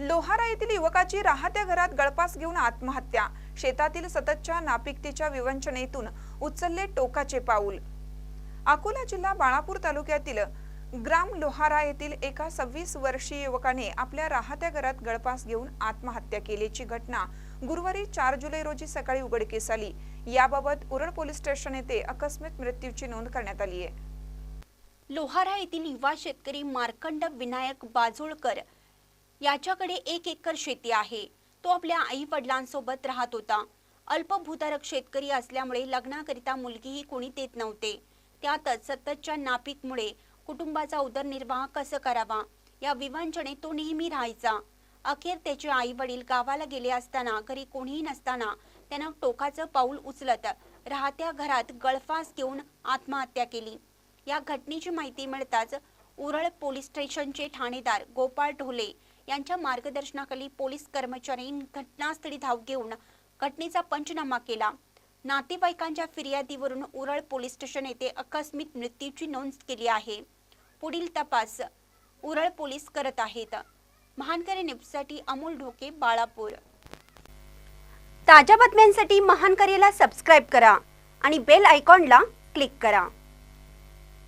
लोहारा येथील युवकाची राहत्या घरात गळपास घेऊन आत्महत्या. शेतातील सततच्या नापिकतेच्या विवंचनेतून उचलले टोकाचे पाऊल. अकोला जिल्हा बाळापूर तालुक्यातील ग्राम लोहारा येथील एका सव्वीस वर्षीय युवकाने आपल्या राहत्या घरात गळपास घेऊन आत्महत्या केल्याची घटना गुरुवारी चार जुलै रोजी सकाळी उघडकीस आली. याबाबत उरळ पोलीस स्टेशन येथे अकस्मात मृत्यूची नोंद करण्यात आली आहे. लोहारा येथील युवा शेतकरी मार्कंड विनायक बाजोळकर याच्याकडे एक एकर शेती आहे. तो आपल्या आई वडिलांसोबत राहत होता. अल्पभूधारक शेतकरी असल्यामुळे लग्नाकरिता मुलगीही कोणी देत नव्हते. त्यातच सततच्या नापीकमुळे कुटुंबाचा उदरनिर्वाह कसं करावा? या विवंचने तो नेहमी राहायचा. अखेर त्याचे आई वडील गावाला गेले असताना घरी कोणीही नसताना त्यानं टोकाचं पाऊल उचलत राहत्या घरात गळफास घेऊन आत्महत्या केली. या घटनेची माहिती मिळताच उरळ पोलीस स्टेशनचे ठाणेदार गोपाळ ढोले यांच्या मार्गदर्शनाखाली पोलीस कर्मचाऱ्यांनी घटनास्थळी धाव घेऊन घटनेचा पंचनामा केला. नातेवाईकांच्या फिर्यादीवरून उरळ पोलीस स्टेशन येथे आकस्मिक मृत्यूची नोंद केली आहे. पुढील तपास उरळ पोलीस करत आहेत. महानकरी न्यूजसाठी अमोल ढोके बाळापूर. ताज्या बातम्यांसाठी महानकरीला सबस्क्राईब करा आणि बेल आयकॉनला क्लिक करा.